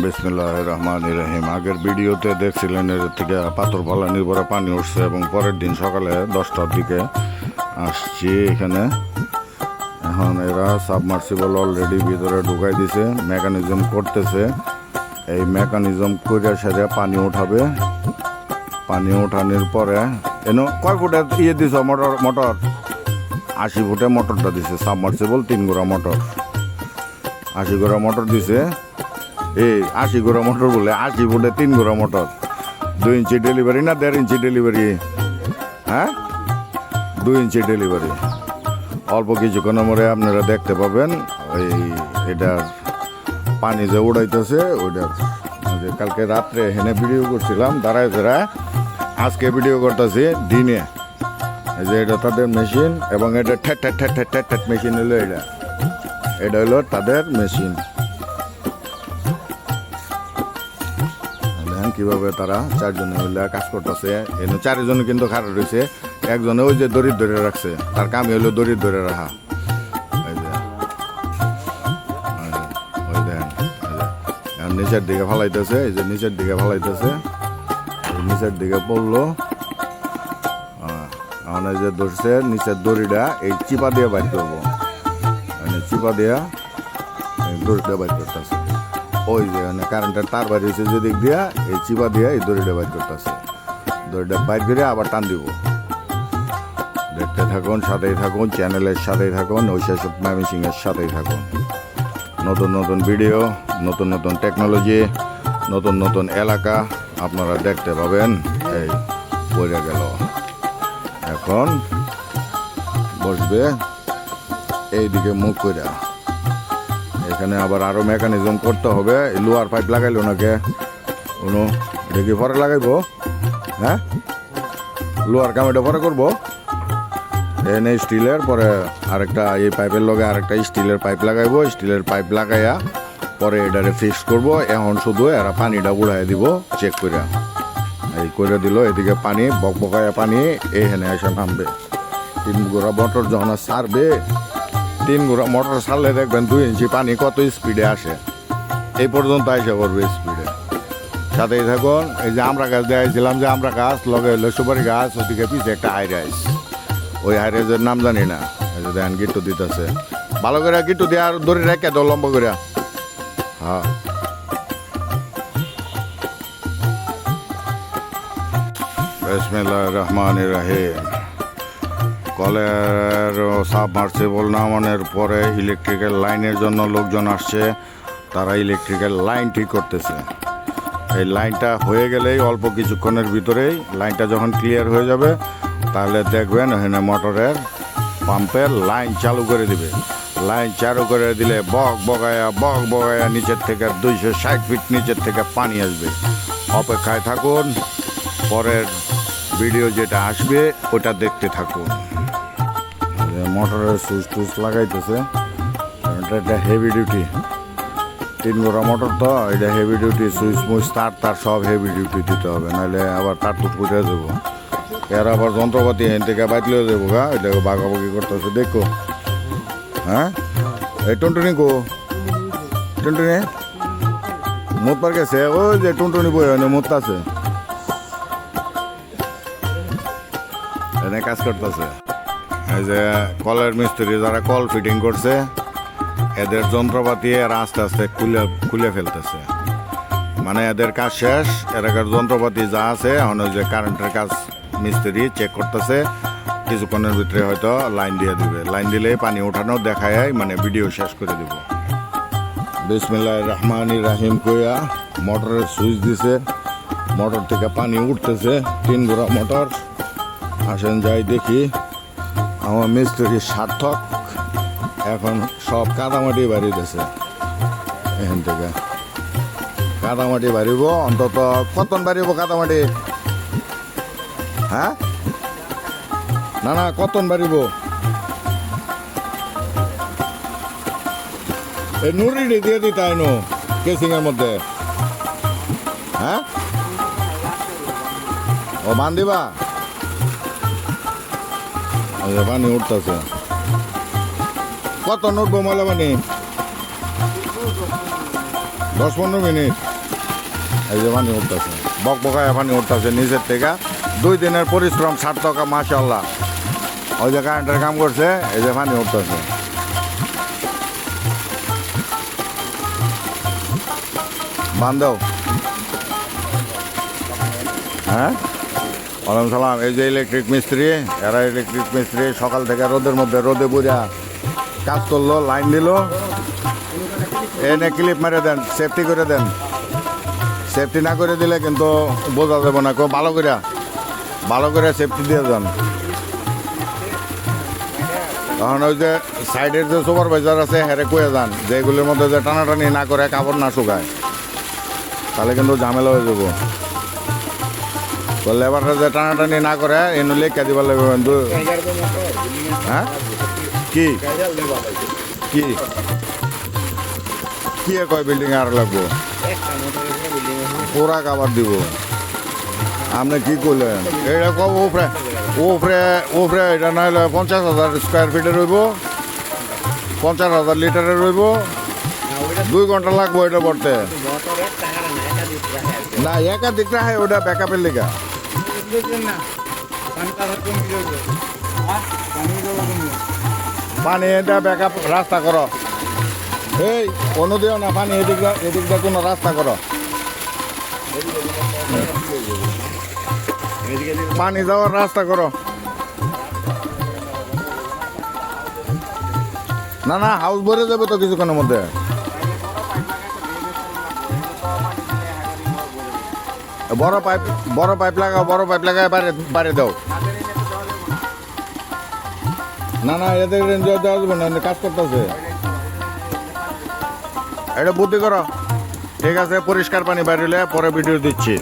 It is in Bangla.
বিসমিল্লাহ রহমান রহিম আগের ভিডিওতে দেখছিলেন এর থেকে পাথর ফালানির পরে পানি উঠছে এবং পরের দিন সকালে দশটার দিকে আসছি এখানে। এখন এরা সাবমার্সিবল অলরেডি ভিতরে ঢুকাই দিছে, মেকানিজম করতেছে। এই মেকানিজম করে সেরে পানি উঠাবে। পানি উঠানোর পরে, এন কয় ফুটে ইয়ে দিছ মোটর মোটর? আশি ফুটে মোটরটা দিছে, সাবমার্সিবল তিন গোড়া মোটর। আশি গোড়া মোটর দিছে। এই আশি গোড়া মোটর বলে, আশি ফুটে তিন গোড়া মোটর। দুই ইঞ্চি ডেলিভারি না দেড় ইঞ্চি ডেলিভারি? হ্যাঁ? দুই ইঞ্চি ডেলিভারি। অল্প কিছুক্ষণের মধ্যে আপনারা দেখতে পাবেন, ওই এটার পানি যে উড়াইতেছে ওইটার কালকে রাত্রে হেনে ভিডিও করছিলাম, দাঁড়ায় দাঁড়ায় আজকে ভিডিও করতেছি দিনে। এই যে এটা তাদের মেশিন, এবং এটা ঠ্যাট ঠ্যাট ঠ্যাট ঠ্যাট ঠ্যাট মেশিন হলো এটা। এটা হলো তাদের মেশিন। কীভাবে তারা চারজনে মিলে কাজ করতেছে, এনে চারজন কিন্তু খারাপ রয়েছে। একজনে ওই যে দড়ি ধরে রাখছে, তার কামই হলো দড়ি ধরে রাখা। নিচের দিকে ফালাইতেছে, এই যে নিচের দিকে ফালাইতেছে। নিচের দিকে পড়ল। এখন এই যে ধরছে, নিচের দড়িটা এই চিপা দিয়ে বাইর করব। চিপা দিয়া দড়িটা বাইর করতেছে। ওই যে মানে কারেন্টের তার বাইর হয়েছে যেদিক দিয়া, এই চিপা দিয়া এই দড়িটা বাইর করতেছে। দড়িটা বাইর করে আবার টান দিব। দেখতে থাকুন, সাথেই থাকুন চ্যানেলের সাথেই থাকুন ঐশাস ম্যামিসিং এর সাথেই থাকুন। নতুন নতুন ভিডিও নতুন নতুন টেকনোলজি নতুন নতুন এলাকা আপনারা দেখতে পাবেন। এই পড়ে গেল। এখন বসবে, এইদিকে মুখ করে এখানে আবার আরও মেকানিজম করতে হবে। লোহার পাইপ লাগাইলো নাকি? কোনো এটা কি পরে লাগাইবো? হ্যাঁ? লোহার কাম এটা পরে করব? এনে স্টিলের, পরে আরেকটা এই পাইপের লগে আরেকটা স্টিলের পাইপ লাগাইবো। স্টিলের পাইপ লাগাইয়া পরে এটারে ফিক্স করব। এখন শুধু এরা পানিটা উড়াই দিব চেক করে এই করে দিল, এদিকে পানি, বক বকায়া পানি, এখানে এসে নামবে। তিন গোড়া মোটর যখন সারবে তিন গোড়া মোটর সারলে দেখবেন দুই ইঞ্চি পানি কত স্পিডে আসে। এই পর্যন্ত এসে করবে স্পিডে। সাথেই থাকুন, এই যে আমরা গাছ দেখাইছিলাম যে আমরা গাছ, লগে হইল সুপারি গাছ, ওদিকে পিছে একটা হাইরাইস ওই হাইরাইজের নাম জানি না, এই যে দেখেন গিট্টু দিতেছে। ভালো করে গিট্টু দিয়ে আর দড়ি রেখে দাও, লম্বা করে। হ্যাঁ। রহমানির রহিম। কলের সাবমার্সিবল নামানোর পরে ইলেকট্রিক্যাল লাইনের জন্য লোকজন আসছে। তারা ইলেকট্রিক্যাল লাইন ঠিক করতেছে। এই লাইনটা হয়ে গেলেই অল্প কিছুক্ষণের ভিতরেই লাইনটা যখন ক্লিয়ার হয়ে যাবে, তাহলে দেখবেন ওখানে মোটরের পাম্পের লাইন চালু করে দিবে। লাইন চালু করে দিলে বক বগায়া বক বগায়া নিচের থেকে দুইশো ষাট ফিট নিচের থেকে পানি আসবে। অপেক্ষায় থাকুন, পরের ভিডিও যেটা আসবে, ওটা দেখতে থাকুন। মোটরের সুইচ টুইচ লাগাইতেছে, এটা একটা হেভি ডিউটি তিন গোড়া মোটর তো, এটা হেভি ডিউটি সুইচ মুইচ, তার তার সব হেভি ডিউটি দিতে হবে, নাহলে আবার তার তো ফুটে দেবো এর আবার যন্ত্রপাতি হেন থেকে বাইতলে দেবো গা এটাকে বাগাবাগি করতেছে, দেখো। হ্যাঁ? এই টুনটুনি কো? টুনটুনি? মুত পার গেছে? ওই যে টুনটুনি বই হয় মুত আছে। এনে কাজ করতেছে। এই যে কলের মিস্ত্রি যারা কল ফিটিং করছে, এদের যন্ত্রপাতি এরা আস্তে আস্তে খুলে খুলে ফেলতেছে। মানে এদের কাজ শেষ এলাকার যন্ত্রপাতি যা আছে, এখন ওই যে কারেন্টের কাজ মিস্ত্রি চেক করতেছে, কিছুক্ষণের ভিতরে হয়তো লাইন দিয়ে দিবে। লাইন দিলে পানি ওঠানো, দেখায় মানে ভিডিও শেষ করে দিব। বিসমিল্লাহ রহমান রাহিম কইয়া মোটরের সুইচ দিছে। মোটর থেকে পানি উঠতেছে, তিন গোড়া মোটর। আসেন যাই দেখি। আমার মিস্ত্রি সার্থক। এখন সব কাদামাটি বাড়ি বাড়িতেছে। এখান থেকে। কাদামাটি বাড়িব, অন্তত কতন বাড়িব কাদামাটি? হ্যাঁ? না না, কতন বাড়িব? এই নুরিটি দিয়ে দিতে আইনো কেসিং এর মধ্যে। হ্যাঁ? ও বান দিবা এই যে পানি উঠতেছে। কত উঠবো ময়লা পানি? দশ পনেরো মিনিট। এই যে পানি উঠতেছে। বক বকায় পানি উঠতেছে নিচের থেকে। দুই দিনের পরিশ্রম সার্থক মাশাল্লাহ ওই যে কারেন্টের কাম করছে, এই যে পানি উঠতেছে। বান্ধব হ্যাঁ? ওয়ালাইকুম সালাম। এই যে ইলেকট্রিক মিস্ত্রি, এরা ইলেকট্রিক মিস্ত্রি, সকাল থেকে রোদের মধ্যে রোদে বুঝা কাজ করল, লাইন দিল। এনে ক্লিপ মেরে দেন সেফটি করে দেন। সেফটি না করে দিলে কিন্তু বোঝা যাবে না কেউ ভালো করে ভালো করে সেফটি দিয়ে যান তখন ওই যে সাইডের যে সুপারভাইজার আছে, হেরে কয়ে যান, যে এগুলির মধ্যে যে টানাটানি না করে কাপড় না শুকায়, তাহলে কিন্তু ঝামেলা হয়ে যাব। তো লেবারটা যে টানাটানি না করে এনে লেখা দিবার লাগবে কিন্তু হ্যাঁ? কি? কি? কি কয় বিল্ডিং আর লাগবো? পুরা কাবার দিব। আপনি কি করলেন? এটা কব উপরে। উপরে উপরে এটা না হলে পঞ্চাশ হাজার স্কোয়ার ফিটে রইব। পঞ্চাশ হাজার লিটারে রইব। দুই ঘণ্টা লাগবো এটা পড়তে না একাধিক রাখে ওটা ব্যাকআপের লেগা। পানি এটা ব্যাকআপ রাস্তা করো। এই কোনো দিও না পানি এদিক দা- এদিক দিয়ে কোনো রাস্তা করো। পানি যাওয়ার রাস্তা করো। না না হাউস ভরে যাবে তো কিছুক্ষণের মধ্যে। বড় পাইপ বড় পাইপ লাগাও, বড় পাইপ লাগায় বাইরে বাইরে দাও। না না, এদের দেওয়া যাবে না কাজ করতেছে। এটা বুদ্ধি করো। ঠিক আছে, পরিষ্কার পানি বাইরে পরে ভিডিও দিচ্ছি।